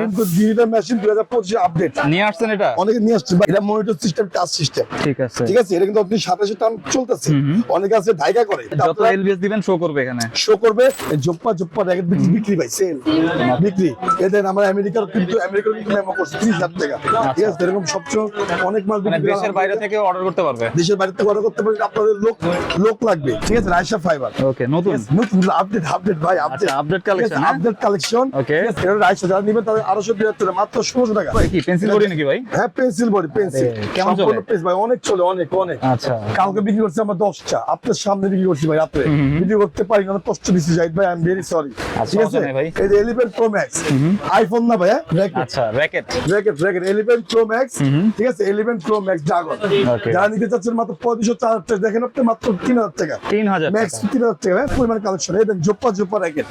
কিন্তু digital machine দুই হাজার পঁচিশে আপডেট নিয়ে আসছেন এটা? অনেকে নিয়ে আসছে এটা মনিটর সিস্টেম টাচ সিস্টেম ঠিক আছে। ঠিক আছে এটা কিন্তু আপনি সাতাশে টান চলতেছে। অনেকে আছে ঢাইকা করে। যত এলবিএস দিবেন শো করবে এখানে। শো করবে জোপ্পা জোপ্পা র্যাকেট বিক্রি ভাই সেল বিক্রি। এদের আমরা আমেরিকার কিন্তু আমেরিকার কিন্তু মেমো করছি ত্রিশ হাজার টাকা। ঠিক আছে এরকম সবচেয়ে অনেক মাল মানে দেশের বাইরে থেকে অর্ডার করতে পারবে? দেশের বাইরে থেকে অর্ডার করতে পারেন আপনাদের লোক লোক লাগবে। ঠিক আছে রাইসা ফাইবার ওকে নতুন? নতুন আপডেট আপডেট ভাই আপডেট আচ্ছা update collection update collection. Raisa যারা নিবেন তাদের আড়াইশো বিয়াত্তর মাত্র ষোলোশো টাকা। কি পেন্সিল বডি নাকি ভাই? হ্যাঁ পেন্সিল বডি পেন্সিল কেমন চলে? পেন্সিল ভাই অনেক চলে অনেক অনেক। আচ্ছা। কালকে বিক্রি করছি আমরা দশটা আপনার সামনে বিক্রি করছি ভাই রাত্রে। বিক্রি করতে পারি না কষ্ট দিচ্ছি জাহিদ ভাই আই এম ভেরি সরি আচ্ছা, ঠিক আছে? সমস্যা নেই ভাই। এই যে এলিভেন প্রো ম্যাক্স আইফোন না ভাই আচ্ছা racket racket racket eleven pro max ঠিক আছে? এলিভেন প্রো ম্যাক্স ড্রাগন যারা নিতে চাচ্ছেন মাত্র পঁয়ত্রিশশো চার হাজার টাকা দেখেন আপনি মাত্র তিন হাজার টাকা। তিন হাজার ম্যাক্স তিন হাজার টাকা হ্যাঁ? পরিমাণ কালেকশন এই দেন জোপ্পা জোপ্পা র্যাকেট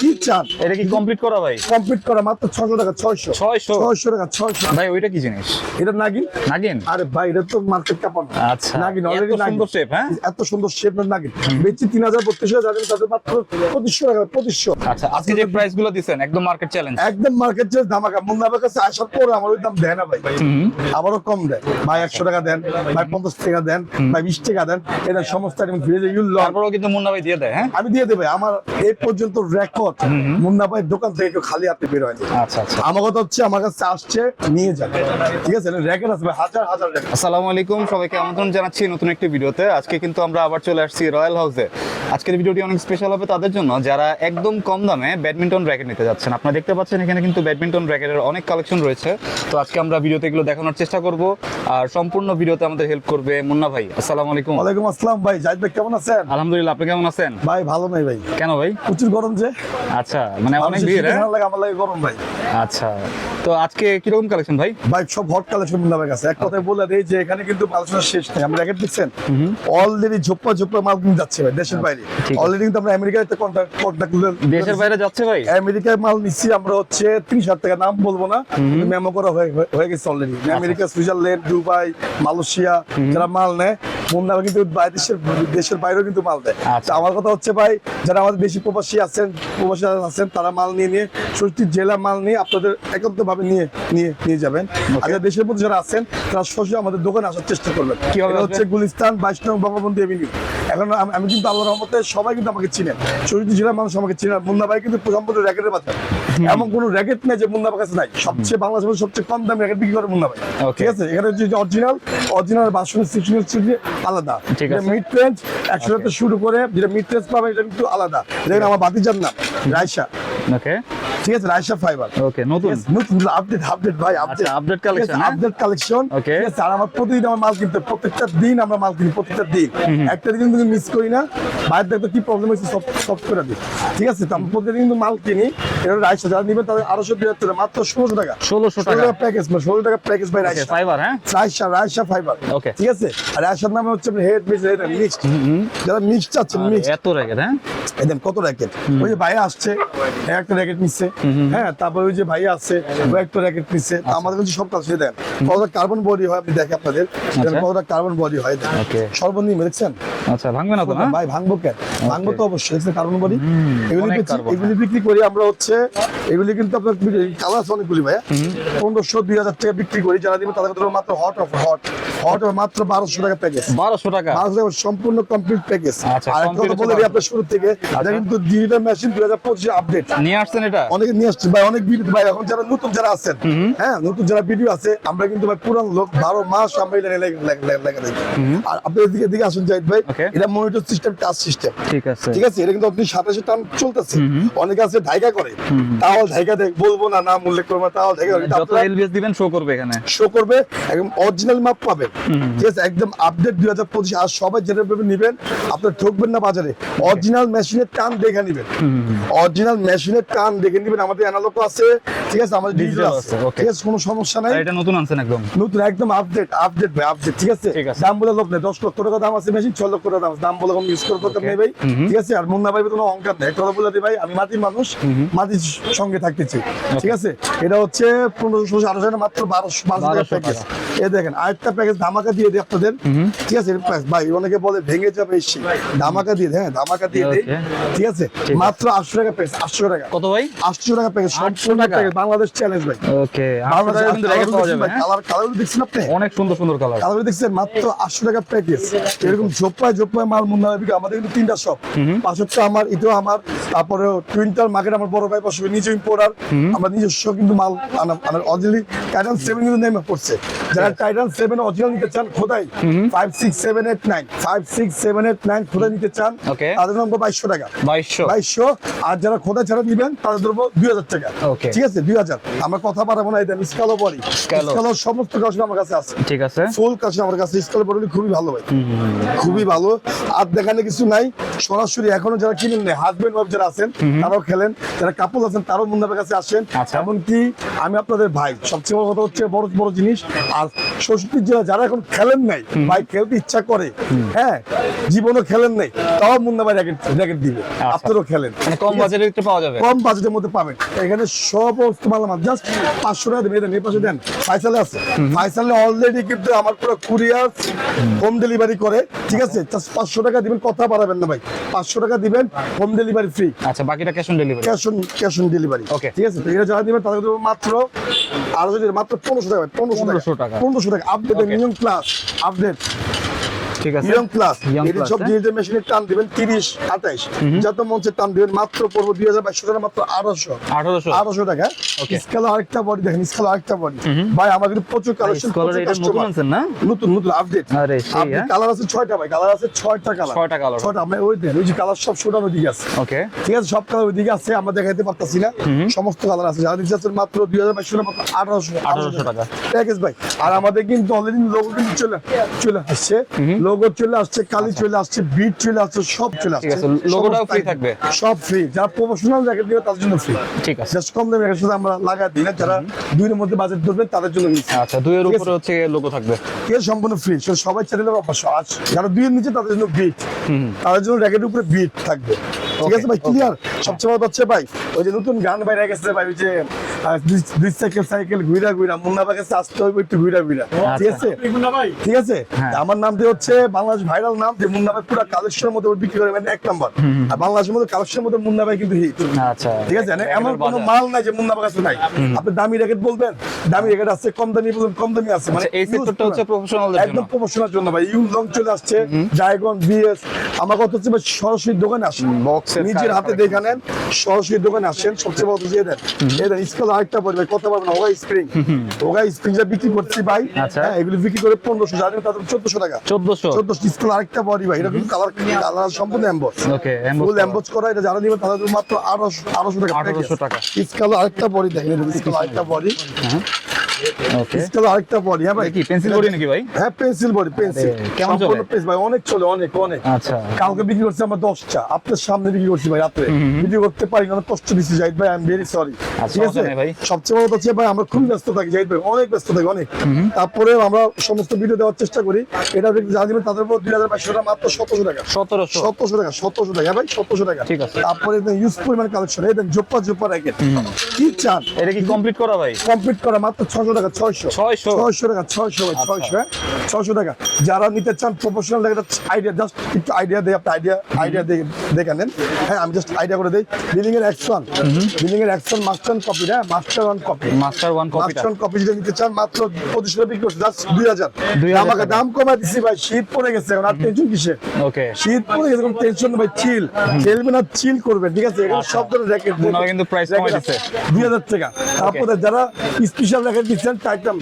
কি চান? এটা কি কমপ্লিট করা ভাই? কমপ্লিট করা মাত্র ছশো টাকা ছয়শো। ছয়শো? ছয়শো টাকা ছয়শো। ভাই ওইটা কি জিনিস? এটা নাগিন? নাগিন? আরে ভাই এটা তো মার্কেট আচ্ছা নাগিন অলরেডি সুন্দর শেপ হ্যাঁ? এত সুন্দর শেপ না নাগিন। বেচি তিন হাজার বত্রিশশো যাদের তাদের মাত্র পঁচিশশো টাকা পঁচিশশো। আচ্ছা আজকে যে প্রাইসগুলো দিচ্ছেন একদম মার্কেট চ্যালেঞ্জ একদম মার্কেট যে ধামাকা। মুন্নাবের কাছে আসার পরে আমার ওই দাম দেয় না ভাই। আবারও কম দেয়। ভাই একশো টাকা দেন ভাই পঞ্চাশ টাকা দেন ভাই বিশ টাকা দেন এটা সমস্ত ইউল তারপরেও কিন্তু মুন্না ভাই দিয়ে দেয় হ্যাঁ? আমি দিয়ে দেবে আমার এই পর্যন্ত রেকর্ড মুন্না ভাই দোকান থেকে কেউ খালি হাতে বের হয়নি। আচ্ছা আচ্ছা। আমার কথা হচ্ছে আমার কাছে আসছে নিয়ে যাবে। ঠিক আছে র্যাকেট আসবে হাজার হাজার আসসালামু আলাইকুম সবাইকে আমন্ত্রণ জানাচ্ছি নতুন একটি ভিডিওতে। আজকে কিন্তু আমরা আবার চলে আসছি রয়্যাল হাউসে আজকের ভিডিওটি অনেক স্পেশাল হবে তাদের জন্য। যারা একদম কম দামে ব্যাডমিন্টন র্যাকেট নিতে যাচ্ছেন আপনারা দেখতে পাচ্ছেন এখানে কিন্তু ব্যাডমিন্টন র্যাকেটের অনেক কালেকশন রয়েছে। তো আজকে আমরা ভিডিওতে এগুলো দেখানোর চেষ্টা করব। আর সম্পূর্ণ ভিডিওতে আমাদের হেল্প করবে মুন্না ভাই। আসসালামু আলাইকুম। ওয়ালাইকুম আসসালাম ভাই। জাহিদ ভাই কেমন আছেন? আলহামদুলিল্লাহ আপনি কেমন আছেন? ভাই ভালো নাই ভাই। কেন ভাই? প্রচুর গরম যে। আচ্ছা মানে অনেক ভিড় হ্যাঁ? লাগে আমার লাগে গরম ভাই। আচ্ছা। তো আজকে কীরকম কালেকশন ভাই? ভাই সব হট কালেকশন মুন্নাবের কাছে এক কথায় বলে দেই যে এখানে কিন্তু আলোচনা শেষ নেই। আমরা র্যাকেট দিচ্ছেন? অলরেডি ঝোপ্পা ঝোপ্পা মাল কিন্তু যাচ্ছে ভাই দেশের বাইরে। অলরেডি কিন্তু আমরা আমেরিকাতে কন্ট্যাক্ট কন্ট্যাক্ট দেশের বাইরে যাচ্ছে ভাই? আমেরিকায় মাল নিচ্ছি আমরা হচ্ছে ত্রিশ হাজার টাকা নাম বলব না। মেমো করা হয়ে গেছে already America Switzerland Dubai Malaysia যারা মাল নেয় মুন্না কিন্তু দেশের দেশের বাইরেও কিন্তু মাল দেয়। আচ্ছা। তো আমার কথা হচ্ছে ভাই যারা আমাদের বেশি প্রবাসী আছেন প্রবাসী আছেন তারা মাল নিয়ে নিয়ে ষষ্ঠী জেলা মাল নিয়ে আপনাদের একান্ত ভাবে নিয়ে নিয়ে নিয়ে যাবেন। আর দেশের মধ্যে যারা আছেন তারা সরাসরি আমাদের দোকানে আসার চেষ্টা করবেন। কি হচ্ছে গুলিস্তান বাইশ নং বঙ্গবন্ধু এভিনিউ। এখন আমি কিন্তু আল্লাহ রহমতে সবাই কিন্তু আমাকে চিনেন চৌষট্টি জেলার মানুষ আমাকে চিনেন মুন্না ভাই কিন্তু সম্পূর্ণ র্যাকেটের বাজার এমন কোনো র্যাকেট নেই যে মুন্না ভাইয়ের কাছে নাই। সবচেয়ে বাংলাদেশের সবচেয়ে কম দামে র্যাকেট বিক্রি করে মুন্না ভাই. ঠিক আছে? এখানে যে অরিজিনাল অরিজিনাল বাসনের সিক্সটিন হচ্ছে যে আলাদা। মিড রেঞ্জ একশো থেকে শুরু করে যেটা মিড রেঞ্জ পাবে এটা কিন্তু আলাদা। যেখানে আমার বাতিজার নাম রাইসা। ওকে ঠিক আছে রাইসা ফাইবার। ওকে নতুন? নতুন আপডেট আপডেট ভাই আপডেট? Update collection Okay. ঠিক আছে আর আমার প্রতিদিন আমার মাল কিনতে প্রত্যেকটা দিন আমরা মাল কিনি প্রত্যেকটা দিন। একটা দিন কিন্তু মিস করি না। বাইরে দেখতে কি প্রবলেম হয়েছে সব সব করে দিই। ঠিক আছে তো আমি প্রতিদিন কিন্তু মাল কিনি। এটা রাইসা যারা নিবেন তাদের আড়াইশো বিয়াত্তর মাত্র ষোলোশো টাকা। 1600 টাকা। প্যাকেজ ষোলো টাকা প্যাকেজ ভাই রাইসা। ফাইবার হ্যাঁ? রাইসা রাইসা ফাইবার ওকে ঠিক আছে আর রাইসার নামে হচ্ছে হেড মিক্স হেড মিক্সড যারা মিক্সড চাচ্ছেন আরে, মিক্সড এত র্যাকেট হ্যাঁ? একদম কত র্যাকেট ওই যে ভাইয়া আসছে একটা র্যাকেট নিচ্ছে। হ্যাঁ তারপর ওই যে ভাইয়া আছে একটা র্যাকেট নিচ্ছে আচ্ছা। আমাদের কাছে সব কাজ হয়ে দেন কতটা কার্বন বডি হয় আপনি দেখে আপনাদের। আচ্ছা। কতটা কার্বন বডি হয় দেন. সর্বনিম্ন দেখছেন? আচ্ছা ভাঙবে না তো না? ভাই ভাঙবো কেন? ভাঙবো তো অবশ্যই দেখছেন কার্বন বডি এগুলি carbon, এগুলি বিক্রি করি আমরা হচ্ছে এগুলি কিন্তু আপনার কালার আছে অনেকগুলি ভাইয়া। পনেরোশো দুই হাজার টাকা বিক্রি করি যারা দিবে তাদের মাত্র হট অফ হট হট মাত্র বারোশো টাকা প্যাকেজ বারোশো টাকা? বাংলাদেশ ব্যাংক সম্পূর্ণ কমপ্লিট প্যাকেজ আচ্ছা, আর একটা কথা বলে দিই আপনার শুরু থেকে এটা কিন্তু ডিজিটাল মেশিন দুই হাজার পঁচিশে আপডেট নিয়ে আসছেন এটা? অনেকে নিয়ে আসছে ভাই অনেক ভিডিও ভাই এখন যারা নতুন যারা আছেন হ্যাঁ নতুন যারা ভিডিও আছে আমরা কিন্তু ভাই পুরান লোক বারো মাস আমরা এটা লেগে আর আপনি এদিকে দিকে আসুন জাহিদ ভাই এটা মনিটর সিস্টেম টাচ সিস্টেম ঠিক আছে। ঠিক আছে এটা কিন্তু আপনি সাতাশে টান চলতেছে। অনেকে আছে ধাইকা করে। তাও ধাইকা দেখ বলব না নাম উল্লেখ করব তাও করে। যত এলবিএস দিবেন শো করবে এখানে। শো করবে একদম অরিজিনাল মাপ পাবেন। ঠিক আছে একদম আপডেট দুই হাজার পঁচিশ আর সবাই যেটা ভাবে নিবেন আপনার ঠকবেন না বাজারে। অরিজিনাল মেশিনের টান দেখে নিবেন। অরিজিনাল মেশিনের টান দেখে নিবেন। আমাদের অ্যানালগ আছে ঠিক আছে? আমাদের ডিজিটাল আছে ঠিক আছে? কোনো সমস্যা নাই। এটা নতুন আনছেন একদম? নতুন একদম আপডেট আপডেট ভাই আপডেট ঠিক আছে? দাম বলে লোক নেই দশ লক্ষ টাকা দাম আছে মেশিন ছয় লক্ষ টাকা দাম আছে। দাম বলে কোনো ইউজ করে দরকার নেই ভাই ঠিক আছে? আর মুন্না ভাই কোনো অহংকার নেই কথা বলে দিই ভাই আমি মাটির মানুষ মাটির সঙ্গে থাকতেছি ঠিক আছে? এটা হচ্ছে পনেরোশো আঠারোশো মাত্র বারোশো বারোশো টাকা। প্যাকেজ এ দেখেন আরেকটা প্যাকেজ ধামাকা দিয়ে দিই আপনাদের ঠিক আছে? ভাই অনেকে বলে ভেঙে যাবে ধামাকা দিয়ে দেয়, হ্যাঁ ধামাকা দিয়ে দেই ঠিক আছে? মাত্র আটশো টাকা প্রাইস আটশো টাকা। কত ভাই? আটশো টাকা প্যাকেজ 800 টাকা? বাংলাদেশ চ্যালেঞ্জ ভাই। ওকে বাংলাদেশ কিন্তু রেখে পাওয়া যাবে? কালার কালার দেখছেন আপনি? অনেক সুন্দর সুন্দর কালার কালার দেখছেন? মাত্র আটশো টাকা প্যাকেজ এরকম ঝোপায় ঝোপায় মাল মুন্না আমাদের কিন্তু তিনটা শপ পাঁচশোটা আমার এটাও আমার তারপরে টুইন্টার মার্কেট আমার বড় ভাই বসবে নিজে ইম্পোর্টার আমার নিজস্ব কিন্তু মাল আমার টাইটান সেভেন কিন্তু নেমে পড়ছে। যারা টাইটান সেভেন অরিজিনাল নিতে চান খোদাই five six seven eight nine five six seven eight nine খোদাই নিতে চান তাদের নম্বর বাইশশো টাকা। বাইশশো। বাইশশো। আর যারা খোদা ছাড়া নিবেন তাদের দুই হাজার টাকা। ঠিক আছে দুই হাজার। আমরা কথা পারাবো না এটা স্কালো বলি। স্কালো সমস্ত কাজ আমার কাছে আছে। ঠিক আছে। ফুল কাজ আমার কাছে স্কালো বলি খুবই ভালো ভাই খুবই ভালো। আর দেখানে কিছু নাই। সরাসরি এখনও যারা কিনেন নেই হাজবেন্ড ওয়াইফ যারা আছেন তারাও খেলেন। যারা কাপল আছেন তারাও মুন্নাবের কাছে আসেন। আচ্ছা। এমনকি আমি আপনাদের ভাই সবচেয়ে বড় কথা হচ্ছে বড় বড় জিনিস আর ষষ্ঠীর জেলা যারা এখন খেলেন নাই ভাই খেলতে ইচ্ছা করে হ্যাঁ জীবনও খেলেন নাই তাও মুন্না ভাই র্যাকেট র্যাকেট দিবে আপনারও খেলেন। মানে কম বাজেটের পাওয়া যাবে। কম বাজেটের মধ্যে পাবেন এখানে সব মালামাল। জাস্ট পাঁচশো টাকা দেবেন। এই পাশে দেন ফাইসালে আছে। ফাইসালে অলরেডি কিন্তু আমার পুরো কুরিয়ার হোম ডেলিভারি করে। ঠিক আছে? জাস্ট পাঁচশো টাকা দিবেন কথা বাড়াবেন না ভাই। পাঁচশো টাকা দিবেন হোম ডেলিভারি ফ্রি আচ্ছা বাকিটা cash on delivery cash on cash on delivery Okay. ঠিক আছে? এটা যারা দিবেন তাদের মাত্র আরও যদি মাত্র পনেরোশো টাকা পনেরোশো 1500 টাকা। টাকা। পনেরোশো টাকা। আপডেট নিয়ম ক্লাস আপডেট ঠিক আছে। ইয়ং প্লাস এর সব হ্যাঁ? ডিজিটাল মেশিনের টান দিবেন তিরিশ আঠাইশ। যত মঞ্চের টান দিবেন মাত্র পড়ব টাকা মাত্র টাকা. স্কেল আরেকটা বডি দেখেন স্কেল আরেকটা বডি ভাই কিন্তু প্রচুর কালেকশন এটা নতুন আনছেন না? নতুন নতুন আপডেট আরে সেই, হ্যাঁ? কালার আছে ভাই। কালার আছে কালার আমরা ওই দেন ওই যে কালার সব ওইদিকে আছে। ওকে ঠিক আছে সব কালার ওইদিকে আছে আমরা দেখাইতে পারতাছি না। সমস্ত কালার আছে। যারা দিচ্ছে মাত্র টাকা মাত্র আঠারোশো। 1800 টাকা। প্যাকেজ ভাই। আর আমাদের কিন্তু অলরেডি লোগো কিন্তু চলে চলে আসছে। লোগো চলে আসছে কালি চলে আসছে বিট চলে আসছে সব চলে আসছে। আচ্ছা। free item। থাকবে? সব ফ্রি যারা প্রফেশনাল জ্যাকেট দিবে তাদের জন্য ফ্রি ঠিক আছে। জাস্ট কম দামে সাথে আমরা লাগাই দিই না যারা দুইয়ের মধ্যে বাজেট ধরবেন তাদের জন্য আচ্ছা দুইয়ের ঠিক আছে। উপরে হচ্ছে লোগো থাকবে। এর সম্পূর্ণ ফ্রি সবাই চ্যানেলের অভ্যাস আজ যারা দুইয়ের নিচে তাদের জন্য বিট তাদের জন্য র্যাকেটের উপরে বিট থাকবে। ঠিক আছে ভাই? ক্লিয়ার সবচেয়ে বড় হচ্ছে ভাই ওই যে নতুন গান বাইরে গেছে ভাই ওই যে দুই- দুই সাইকেল সাইকেল ঘুরা ঘুরা মুন্না আসতে হবে একটু ঘুরা ঘুরা ঠিক আছে? ঠিক আছে। আমার নাম হচ্ছে বাংলাদেশ ভাইরাল নাম যে মুন্না ভাই পুরো কালেকশনের মধ্যে বিক্রি করে এক নাম্বার। আর বাংলাদেশের মধ্যে কালেকশনের মধ্যে মুন্না ভাই কিন্তু হিট ঠিক আছে? এমন কোনো মাল নাই যে মুন্না কাছে নাই। আপনি দামি র্যাকেট বলবেন দামি র্যাকেট আছে কম দামি বলবেন কম দামি আছে। মানে আচ্ছা, এই সেক্টরটা হচ্ছে। একদম প্রমোশনের জন্য ভাই। ইউ লং চলে আসছে ড্রাগন বিএস আমার কথা হচ্ছে সরাসরি দোকানে আসেন। নিজের হাতে। দেখে নেন সরাসরি দোকানে আসেন। সবচেয়ে বড় দিয়ে দেন এই দেন স্কেল আরেকটা পরিবার কত পারবেন ওগা স্প্রিং ওগা স্প্রিং যা বিক্রি করছি ভাই আচ্ছা। হ্যাঁ এগুলো বিক্রি করে পনেরোশো জানেন তাদের চোদ্দশো টাকা। চোদ্দশো? চোদ্দশো স্কুল আরেকটা ভাই এটা কিন্তু কালার কালার সম্পূর্ণ এম্বস ওকে ফুল এম্বস করা এটা যারা নিবে তাদের মাত্র আঠারোশো আঠারোশো টাকা 1800 টাকা। স্কুল আরেকটা বডি দেখেন স্কুল আরেকটা বডি ওকে স্কেল আরেকটা বডি হ্যাঁ ভাই? কি পেন্সিল বডি নাকি ভাই? হ্যাঁ পেন্সিল বডি পেন্সিল কেমন চলে? পেন্সিল ভাই অনেক চলে অনেক অনেক। আচ্ছা। কালকে বিক্রি করছি আমরা দশটা আপনার সামনে বিক্রি করছি ভাই রাত্রে। বিক্রি করতে পারি না কষ্ট দিচ্ছি জাহিদ ভাই আই এম ভেরি সরি আচ্ছা, ঠিক আছে? ভাই। সবচেয়ে বড় হচ্ছে ভাই আমরা খুবই ব্যস্ত থাকি জাহিদ ভাই অনেক ব্যস্ত থাকি অনেক। তারপরে আমরা সমস্ত ভিডিও দেওয়ার চেষ্টা করি। এটা দেখতে যা দিবেন তাদের উপর দুই হাজার বাইশশো টাকা মাত্র সতেরোশো টাকা। সতেরোশো। সতেরোশো টাকা সতেরোশো টাকা হ্যাঁ ভাই সতেরোশো টাকা। ঠিক আছে। তারপরে ইউজ পরিমাণ কালেকশন এই দেন জোপ্পা জোপ্পা র্যাকেট কি চান? এটা কি কমপ্লিট করা ভাই? কমপ্লিট করা মাত্র ছশো টাকা ছয়শো। 600? ছয়শো টাকা ছয়শো ভাই ছয়শো হ্যাঁ? ছয়শো টাকা। যারা নিতে চান প্রফেশনাল আইডিয়া জাস্ট একটু আইডিয়া দেয় আপনি আইডিয়া আইডিয়া দেখে নেন। হ্যাঁ আমি জাস্ট আইডিয়া করে দিই। বিলিং এর অ্যাকশন বিলিং এর action master copy master one copy master one কপিটা মাস্টার কপি যদি নিতে চান মাত্র পঁচিশ টাকা বিক্রি করছে জাস্ট দুই হাজার। আমাকে দাম কমাই দিছি ভাই শীত পড়ে গেছে এখন আর টেনশন কিসে? ওকে শীত পড়ে গেছে টেনশন ভাই চিল খেলবেন আর চিল করবেন ঠিক আছে? এখানে সব ধরনের র্যাকেট মুন্নাভাই কিন্তু কমাই দিচ্ছে। দুই হাজার টাকা। তারপরে যারা স্পেশাল র্যাকেট দিচ্ছেন টাইটাম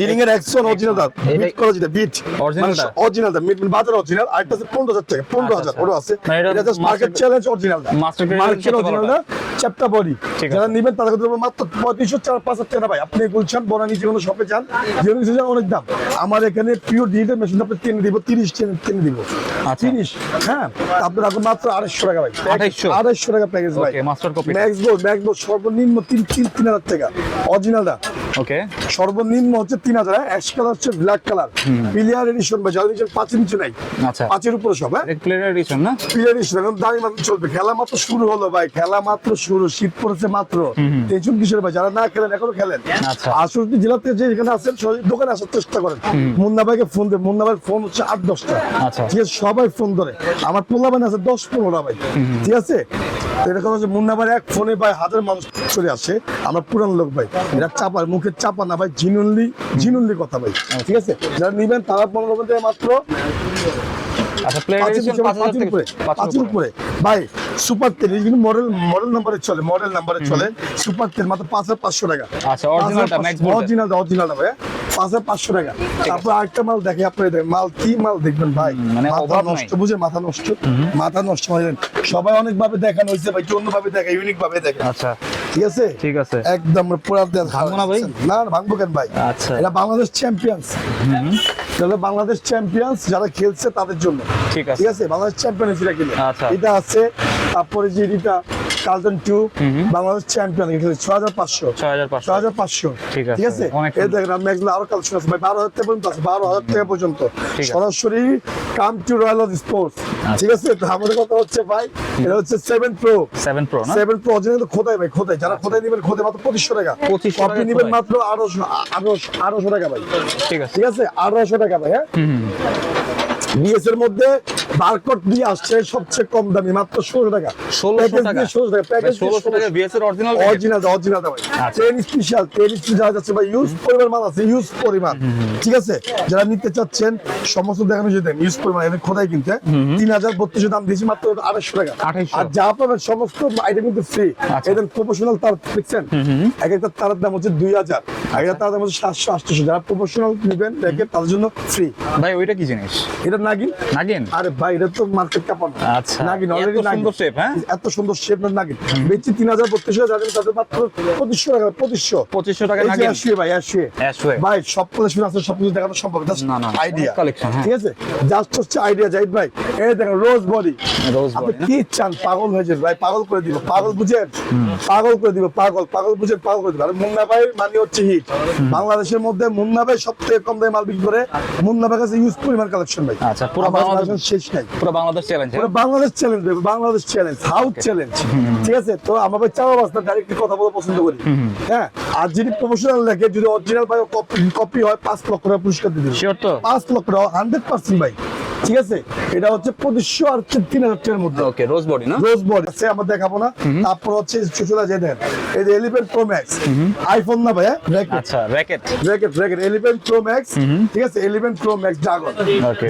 লিডিং এর অ্যাকশন অরিজিনাল দা বিট করা যেটা beat Original original the mid বাজার অরিজিনাল আরেকটা আছে পনেরো হাজার টাকা পনেরো হাজার আচ্ছা, ওটা আছে। মানে এটা এটা just market challenge original the master grade এর মার্কেট অরিজিনাল বড়টা। চ্যাপ্টা বডি যারা আছে। তাদের দেবো মাত্র পঁয়ত্রিশশো চার পাঁচ হাজার টাকা ভাই। আপনি গুলশান বড় নিচে কোনো শপে যান যে কোনো যান অনেক দাম। আমার এখানে পিওর ডিজিটাল মেশিন আপনি টেনে দিব তিরিশ টেনে দিব। আচ্ছা। হ্যাঁ? আপনার এখন মাত্র আড়াইশো টাকা ভাই। 2800 আড়াইশো টাকা প্যাকেজ ভাই। ম্যাক্স ম্যাক্স সর্বনিম্ন তিন তিন তিন হাজার টাকা। অরিজিনাল অরিজিনালটা ওকে সর্বনিম্ন হচ্ছে তিন হাজার অ্যাশ কালার হচ্ছে ব্ল্যাক কালার। প্লেয়ার এডিশন বা যাদের নিচে পাঁচের নিচে নাই। আচ্ছা। পাঁচের উপরে সব হ্যাঁ? প্লেয়ার এডিশন না? প্লেয়ার এডিশন এখন দামি মাত্র চলবে। খেলা মাত্র শুরু হলো ভাই খেলা মাত্র শুরু শীত পড়েছে মাত্র। টেনশন কিসের ভাই যারা না খেলেন এখনও খেলেন। আচ্ছা। জেলাতে যে এখানে আছেন দোকানে আসার চেষ্টা করেন। মুন্না ভাইকে ফোন দেন মুন্না ভাইয়ের ফোন হচ্ছে আট দশটা। আচ্ছা। ঠিক আছে সবাই ফোন ধরে। আমার পোলা বান আছে দশ পনেরোটা ভাই। ঠিক আছে? এরকম হচ্ছে মুন্না ভাই এক ফোনে ভাই হাজার মানুষ চলে আসে। আমরা পুরান লোক ভাই। এটা চাপা মুখের চাপা না ভাই জিনুনলি জিনুনলি কথা ভাই ঠিক আছে? যারা নিবেন তারা পনেরো থেকে মাত্র ভাই সুপার তেল কিন্তু মডেল মডেল নাম্বারে চলে মডেল নাম্বারে চলে সুপার তেল মাত্র পাঁচ হাজার পাঁচশো টাকা। অরিজিনাল অরিজিনাল ভাই পাঁচ হাজার পাঁচশো টাকা। তারপর আরেকটা মাল দেখে আপনি মাল কি মাল দেখবেন ভাই? মানে মাথা নষ্ট বুঝে মাথা নষ্ট। মাথা নষ্ট মানে সবাই অনেক ভাবে দেখানো হয়েছে ভাই অন্য ভাবে দেখে ইউনিক ভাবে দেখে আচ্ছা। ঠিক আছে? ঠিক আছে। একদম পুরা দেন ভাঙবো না ভাই? না ভাঙবো কেন ভাই? আচ্ছা। এটা বাংলাদেশ চ্যাম্পিয়ন্স তাহলে বাংলাদেশ চ্যাম্পিয়ন্স যারা খেলছে তাদের জন্য। ঠিক আছে। ঠিক আছে? বাংলাদেশ চ্যাম্পিয়ন এটা কিনে। আচ্ছা। এটা আছে তারপরে যে এটা কালজন টু বাংলাদেশ চ্যাম্পিয়ন এটা হাজার পাঁচশো। ছয় হাজার পাঁচশো। ঠিক আছে, এই দেখেন আমি এগুলো আরও কালেকশন আছে ভাই বারো হাজার টাকা পর্যন্ত আছে বারো হাজার টাকা পর্যন্ত। সরাসরি কাম টু রয়্যাল স্পোর্টস ঠিক আছে? আমাদের কথা হচ্ছে ভাই এটা হচ্ছে seven pro seven pro seven pro original খোদাই ভাই খোদাই। যারা খোদাই নেবেন খোদাই মাত্র পঁচিশশো টাকা। 2500 কপি নেবেন মাত্র আঠারোশো আঠারোশো আঠারোশো টাকা ভাই। ঠিক আছে। ঠিক আছে? আঠারোশো টাকা ভাই হ্যাঁ? বিএস এর মধ্যে বারকোড দিয়ে আসছে সবচেয়ে কম দামি মাত্র ষোলো টাকা। ষোলোশো টাকা? টাকা প্যাকেজ ষোলোশো টাকা অরিজিনাল অরিজিনাল অরিজিনাল ভাই আচ্ছা। স্পেশাল স্পেশাল যাচ্ছে ভাই ইউজ পরিমাণ মাল আছে ইউজ পরিমাণ। ঠিক আছে? যারা নিতে চাচ্ছেন সমস্ত দেখানো ইউজ পরিমাণ এদের খোদাই কিনতে। তিন হাজার বত্রিশশো দাম দিয়েছি মাত্র আড়াইশো টাকা। আর যা পাবেন সমস্ত আইটেম কিন্তু ফ্রি আচ্ছা। এদের প্রফেশনাল তার দেখছেন? এক একটা তারের দাম হচ্ছে দুই হাজার। এক একটা তারের দাম হচ্ছে সাতশো আটশো যারা প্রফেশনাল নেবেন তাদের জন্য ফ্রি ভাই ওইটা কি জিনিস? এটা নাগিন। নাগিন? আরে ভাই এটা তো মার্কেট কাপানো আচ্ছা। নাগিন অলরেডি সুন্দর shape, হ্যাঁ? এত সুন্দর শেপ না নাগিন। বেচি তিন হাজার বত্রিশ হাজার তাদের মাত্র পঁচিশশো টাকা পঁচিশশো। পঁচিশশো টাকা নাগিন। আসিয়ে ভাই ভাই সব কলেকশন আছে সব কিছু দেখানো সম্ভব না, না, আইডিয়া collection, হ্যাঁ। ঠিক আছে? জাস্ট হচ্ছে আইডিয়া জাহিদ ভাই। এই দেখেন রোজ বডি রোজ বডি কি চান? পাগল হয়ে যাবেন ভাই পাগল করে দিব। পাগল বুঝেন? পাগল করে দিব পাগল পাগল বুঝেন পাগল করে দিব। আর মুন্না ভাই মানে হচ্ছে হিট বাংলাদেশের মধ্যে মুন্না ভাই সব থেকে কম দামে মাল বিক্রি করে মুন্না ভাই কাছে ইউজ পরিমাণ কালেকশন ভাই। আচ্ছা, পুরো বাংলাদেশ- শেষ নাই পুরো বাংলাদেশ চ্যালেঞ্জ পুরো Bangladesh challenge Bangladesh challenge south challenge ঠিক আছে? তো আমরা ভাই চাওয়া বাস্তা ডাইরেক্টলি কথা বলে পছন্দ করি। হ্যাঁ? আর যিনি প্রফেশনাল লেখে যদি অরিজিনাল ভাই কপি হয় পাঁচ লক্ষ টাকা পুরস্কার দিবে। শিওর তো। পাঁচ লক্ষ টাকা হান্ড্রেড পার্সেন্ট ভাই। ঠিক আছে? এটা হচ্ছে পঁচিশশো আর তিন হাজার টাকার মধ্যে। ওকে রোজ বডি না? রোজ বডি আছে আমরা দেখাবো না। তারপর হচ্ছে চুচুলা যে দেন এই যে এলিভেন প্রো ম্যাক্স আইফোন না ভাই আচ্ছা racket racket racket eleven pro max ঠিক আছে? Eleven pro max dragon.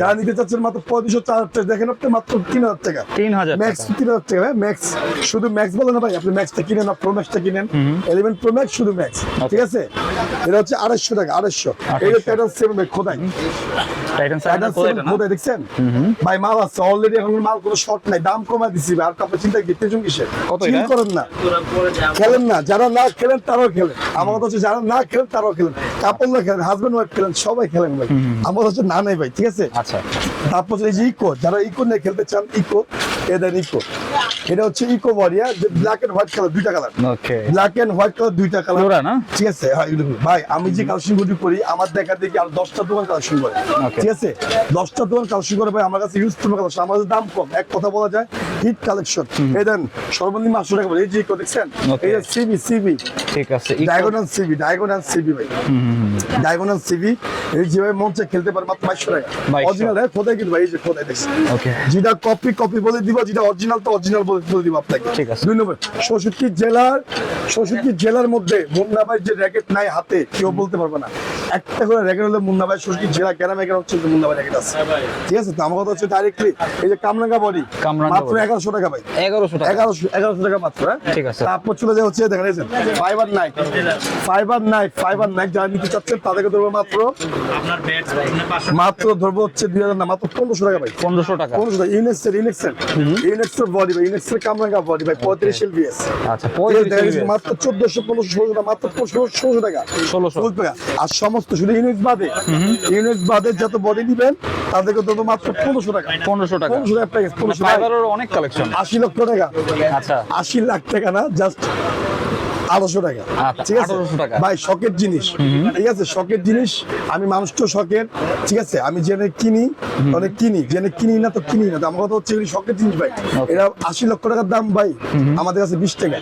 যারা নিতে চাচ্ছেন মাত্র পঁয়ত্রিশশো চার হাজার টাকা দেখেন আপনি মাত্র তিন হাজার টাকা। তিন হাজার ম্যাক্স তিন হাজার টাকা ম্যাক্স শুধু ম্যাক্স বলে না ভাই আপনি ম্যাক্সটা কিনেন না প্রো ম্যাক্সটা কিনেন। এলিভেন প্রো ম্যাক্স শুধু ম্যাক্স ঠিক আছে? এটা হচ্ছে আড়াইশো টাকা আড়াইশো। এটা প্যাটার্ন সেভেন খোদাই। টাইটান প্যাটার্ন সাইড দেখছেন? ভাই মাল আছে অলরেডি এখন মাল কোনো শর্ট নাই দাম দিছি আর চিন্তা কি তেজুন কিসের কত চিল করেন না। খেলেন না যারা না খেলেন তারাও খেলেন। আমার কথা হচ্ছে যারা না খেলেন তারাও খেলেন। কাপড় না খেলেন হাজবেন্ড ওয়াইফ খেলেন সবাই খেলেন ভাই। আমার হচ্ছে না নাই ভাই ঠিক আছে? আচ্ছা। তারপর এই যে ইকো যারা ইকো নিয়ে খেলতে চান ইকো এদের ইকো এটা হচ্ছে ইকো ওয়ারিয়া যে ব্ল্যাক এন্ড হোয়াইট কালার দুইটা colour okay black and white colour দুইটা কালার ওরা না? ঠিক আছে হ্যাঁ ভাই আমি যে কালেকশন গুলি করি আমার দেখা দেখি আর দশটা দোকান কালেকশন করে। ঠিক আছে? দশটা দোকান কালেকশন করে ভাই আমার কাছে ইউজ করবে কালেকশন আমার দাম কম এক কথা বলা যায় হিট কালেকশন এই দেন সর্বনিম্ন আটশো টাকা বলে এই যে ইকো দেখছেন? এই যে সিবি সিবি ঠিক আছে ডায়াগোনাল সিবি ডায়াগোনাল সিবি ভাই। ডায়াগোনাল সিবি এই যেভাবে মঞ্চে খেলতে পারে মাত্র বাইশশো টাকা। অরিজিনাল খোদাই কিন্তু ভাই এই যে খোদাই দেখছি। ওকে যেটা কপি কপি বলে দিব যেটা অরিজিনাল তো অরিজিনাল বলে বলে দিব আপনাকে। ঠিক আছে। দুই নম্বর জেলার জেলার মধ্যে মুন্না ভাই যে র্যাকেট নাই হাতে কেউ বলতে পারবে না। একটা করে র্যাকেট হলে মুন্না ভাই ষষ্ঠী জেলা গ্রামে গ্রামে হচ্ছে যে মুন্না ভাই র্যাকেট আছে। ঠিক আছে তো আমার কথা হচ্ছে ডাইরেক্টলি এই যে কামরাঙ্গা বডি কামরাঙ্গা মাত্র। এগারোশো টাকা ভাই। এগারোশো টাকা। এগারোশো এগারোশো টাকা মাত্র হ্যাঁ? ঠিক আছে। তারপর চলে যায় হচ্ছে দেখেন এই যে fiber night fiber night fiber night যারা নিতে চাচ্ছেন তাদেরকে ধরবো মাত্র আপনার ব্যাট মাত্র ধরবো হচ্ছে দুই হাজার না মাত্র পনেরোশো টাকা ভাই। পনেরোশো টাকা। পনেরোশো টাকা। ইউনেক্সের ইউনেক্সের ইউনেক্সের বডি ভাই ইউনেক্সের কামরাঙ্গা বডি ভাই পঁয়ত্রিশ এলবিএস আচ্ছা মাত্র চোদ্দশো পনেরোশো ষোলো টাকা মাত্র ষোলোশো টাকা। 1600 বুঝতে আর সমস্ত শুধু ইউনিট বাদে ইউনিট বাদে যত বডি নিবেন তাদেরকে মাত্র পনেরোশো টাকা। পনেরোশো টাকা। পনেরোশো টাকা প্যাকেজ পনেরোশো টাকা। অনেক কালেকশন আশি লক্ষ টাকা। আচ্ছা। আশি লাখ টাকা না জাস্ট আঠারোশো টাকা। আচ্ছা, ঠিক আছে? 1800 টাকা। ভাই শখের জিনিস। ঠিক আছে? শখের জিনিস আমি মানুষ তো শখের। ঠিক আছে? আমি জেনে কিনি অনেক কিনি জেনে কিনি না তো কিনি না। আমার কথা হচ্ছে শখের জিনিস ভাই। এটা আশি লক্ষ টাকার দাম ভাই। আমাদের কাছে বিশ টাকা।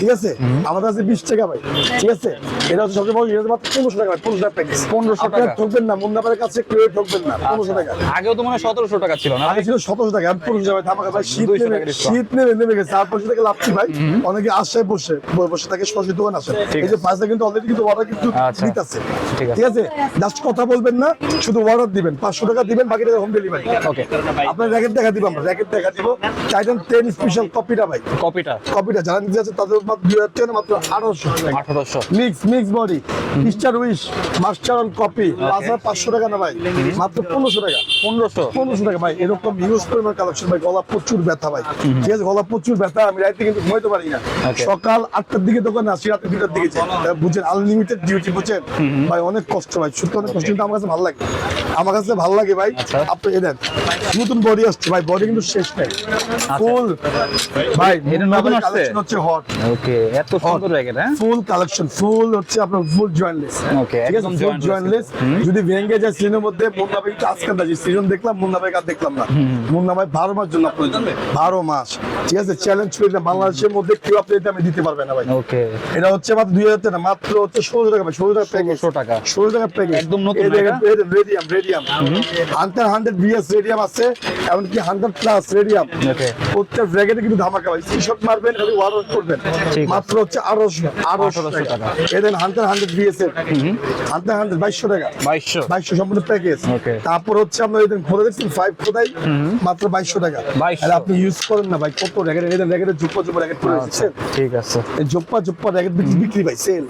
ঠিক আছে? আমাদের কাছে বিশ টাকা ভাই। ঠিক আছে? এটা হচ্ছে সবচেয়ে বড় মাত্র পনেরোশো টাকা ভাই। পনেরোশো টাকা প্যাকেজ 1500 টাকা। ঠকবেন না মুন্নাপাড়ের কাছে কেউ ঠকবেন না পনেরোশো টাকা। আগেও তো মনে সতেরোশো টাকা ছিল না আগে ছিল সতেরোশো টাকা আমি পনেরোশো টাকা ভাই। শীত 200 নেমে শীত নেমে নেমে গেছে আর পয়সা থেকে লাভছি ভাই? অনেকে আশায় বসে বসে থাকে সরাসরি দোকান এই যে পাঁচটা কিন্তু অলরেডি কিন্তু অর্ডার কিন্তু আচ্ছা। দিতেছে। ঠিক আছে। ঠিক আছে? জাস্ট কথা বলবেন না শুধু অর্ডার দিবেন। পাঁচশো টাকা দিবেন বাকি টাকা হোম ডেলিভারি ওকে আপনার র্যাকেট দেখা দিব আমরা র্যাকেট দেখা দিব। টেন স্পেশাল কপিটা ভাই। কপিটা কপিটা যারা নিতে যাচ্ছে তাদের মাত্র দুই হাজার টাকা না, মাত্র আঠারোশো আঠারোশো। Mix mix body mister wish master on copy পাঁচ হাজার পাঁচশো টাকা না ভাই? মাত্র পনেরোশো টাকা। পনেরোশো। পনেরোশো টাকা ভাই। এরকম ইউজ পরিমাণ কালেকশন ভাই। গলা প্রচুর ব্যথা ভাই। ঠিক আছে? গলা প্রচুর ব্যথা। আমি রাইতে কিন্তু ঘুমাইতে পারি না। সকাল আটটার দিকে দোকানে আসি রাতে দুটার দিকে বুঝছেন আনলিমিটেড ডিউটি বুঝছেন ভাই অনেক কষ্ট ভাই সত্যি অনেক কষ্ট কিন্তু আমার কাছে ভালো লাগে। আমার কাছে ভালো লাগে ভাই। আচ্ছা। আপনি এ দেন নতুন বডি আসছে ভাই বডি কিন্তু শেষ নাই। ফুল ভাই এটা নতুন আসছে? হচ্ছে হট ওকে এত সুন্দর র্যাকেট হ্যাঁ? ফুল কালেকশন ফুল হচ্ছে আপনার ফুল জয়েন্টলেস আছে? একদম ফুল জয়েন্টলেস যদি ভেঙে যায় সিজনের মধ্যে মুন্না ভাই আজকাল দাজি সিজন দেখলাম মুন্না ভাই আর দেখলাম না। মুন্না ভাই বারো মাস জন্য আপনার জন্য বারো মাস। ঠিক আছে? চ্যালেঞ্জ করে বাংলাদেশের মধ্যে কেউ আপনি এটা আমি দিতে পারবে না ভাই। ওকে। এটা হচ্ছে মাত্র দুই হাজার টাকা মাত্র হচ্ছে ষোলো টাকা ষোলো টাকা প্যাকেজ 1600 টাকা। ষোলো টাকা প্যাকেজ একদম নতুন radium radium hunter hundred BS radium আছে এমনকি হান্ড্রেড প্লাস রেডিয়াম প্রত্যেক ব্র্যাকেটে কিন্তু ধামাকা ভাই স্ক্রিনশট মারবেন খালি ওয়ার্ড করবেন। মাত্র হচ্ছে আঠারোশো আঠারোশো টাকা। এদের হান্টার হান্ড্রেড বিএস এর। হান্টার হান্ড্রেড বাইশশো টাকা। বাইশশো। বাইশশো সম্পূর্ণ প্যাকেজ তারপর হচ্ছে আপনার এদের ঘোরা দেখছেন ফাইভ খোদাই মাত্র বাইশশো টাকা। আর আপনি ইউজ করেন না ভাই কত র্যাকেট এদের র্যাকেটের জুপ্পা জুপ্পা র্যাকেট করে ঠিক আছে। এই জোপ্পা জোপ্পা র্যাকেট বিক্রি বিক্রি ভাই সেল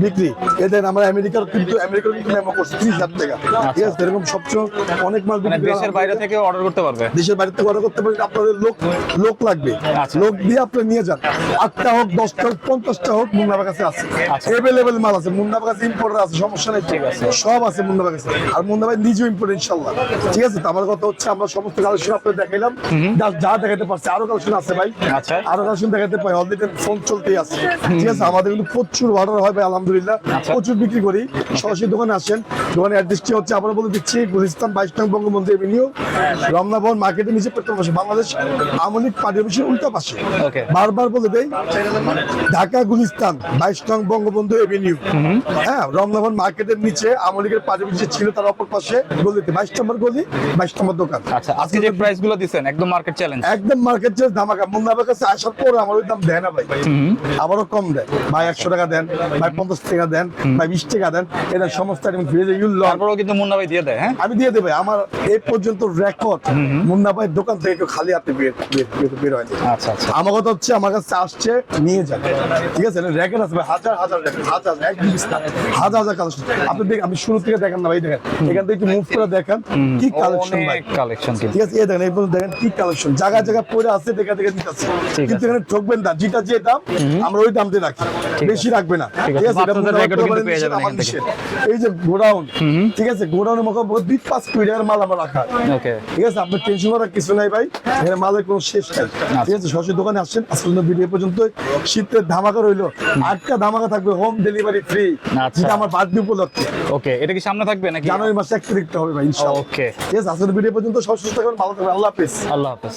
বিক্রি। এদের আমরা আমেরিকার কিন্তু আমেরিকার কিন্তু মেমো করছি ত্রিশ হাজার টাকা। ঠিক আছে এরকম সবচেয়ে অনেক মাল আচ্ছা। মানে বিক্রি দেশের বাইরে থেকে অর্ডার করতে পারবে? দেশের বাড়িতে অর্ডার করতে পারেন আপনাদের লোক লোক লাগবে। আচ্ছা। লোক দিয়ে আপনি নিয়ে যান। আটটা হোক দশটা হোক পঞ্চাশটা হোক মুন্নাবার কাছে আছে। আচ্ছা। এভেলেবেল মাল আছে। মুন্নাবার কাছে ইম্পোর্টার আছে সমস্যা নেই। ঠিক আছে। সব আছে মুন্নাবার কাছে। আর মুন্নাবার নিজেও ইম্পোর্ট ইনশাল্লাহ। ঠিক আছে তো আমার কথা হচ্ছে আমরা সমস্ত কালেকশন আপনাদের দেখাইলাম। যা- দেখাতে পারছি আরও কালেকশন আছে ভাই। আচ্ছা। আরও কালেকশন দেখাতে পাই অলরেডি ফোন চলতেই আছে। ঠিক আছে আমাদের কিন্তু প্রচুর অর্ডার হয় ভাই আলহামদুলিল্লাহ। আচ্ছা। প্রচুর বিক্রি করি। সরাসরি দোকানে আসেন। দোকানের অ্যাড্রেসটি হচ্ছে আবার বলে দিচ্ছি গুলিস্তান বাইশ নং বঙ্গবন্ধু এভিনিউ রমনা ভবন মার্কেটের নিচে পেট্রোল পাশে বাংলাদেশ আমলিক পার্টি অফিসের উল্টা পাশে। বারবার বলে দেই ঢাকা গুলিস্তান বাইশ নং বঙ্গবন্ধু এভিনিউ হ্যাঁ রমনা ভবন মার্কেটের নিচে আমলিকের পার্টি অফিসে ছিল তার অপর পাশে গলিতে বাইশ নম্বর গলি বাইশ নম্বর দোকান। আচ্ছা আজকে যে প্রাইসগুলো দিচ্ছেন একদম মার্কেট চ্যালেঞ্জ একদম মার্কেট চেয়ে ধামাকা। মুন্নাবের কাছে আসার পরে আমার ওই দাম দেয় না ভাই। আবারও কম দেয়। ভাই একশো টাকা দেন ভাই পঞ্চাশ টাকা দেন ভাই বিশ টাকা দেন এটা সমস্ত ইউল তারপরেও কিন্তু মুন্না ভাই দিয়ে দেয় হ্যাঁ? আমি দিয়ে দেবে আমার এই পর্যন্ত রেকর্ড মুন্না ভাইয়ের দোকান থেকে কেউ খালি হাতে বের বের- হয়নি আচ্ছা আচ্ছা। আমার কথা হচ্ছে আমার কাছে আসছে নিয়ে যান ঠিক আছে র্যাকেট আছে হাজার হাজার র্যাকেট হাজার এক হাজার হাজার কালেকশন আপনি দেখ আমি শুরু থেকে দেখেন না ভাই দেখেন। এখান থেকে মুভ করে দেখেন কি কালেকশন ভাই। কালেকশন ঠিক আছে এই দেখেন এই পর্যন্ত দেখেন কি কালেকশন জায়গা জায়গা পড়ে আছে দেখা দেখে দিতেছে। কিন্তু এখানে ঠকবেন না যেটা যে দাম আমরা ওই দামতে রাখি। বেশি রাখবে না। ঠিক আছে। এই যে গোডাউন ঠিক আছে গোডাউনের মতো দুই পাঁচ কুইন্টাল মাল আমার রাখা। ঠিক আছে আপনার টেনশন করার কিছু নাই ভাই। এখানে মালের কোনো শেষ নাই। ঠিক আছে সরাসরি দোকানে আসছেন। আজকে ভিডিও পর্যন্ত শীতের ধামাকা রইল। আটটা ধামাকা থাকবে হোম ডেলিভারি ফ্রি আচ্ছা। যেটা আমার বার্থডে উপলক্ষে। ওকে এটা কি সামনে থাকবে নাকি? জানুয়ারি মাসে এক হবে ভাই ইনশাআল্লাহ। ওকে ঠিক আছে আজকের ভিডিও পর্যন্ত। সব সুস্থ থাকবেন ভালো থাকবেন আল্লাহ হাফেজ। আল্লাহ হাফেজ।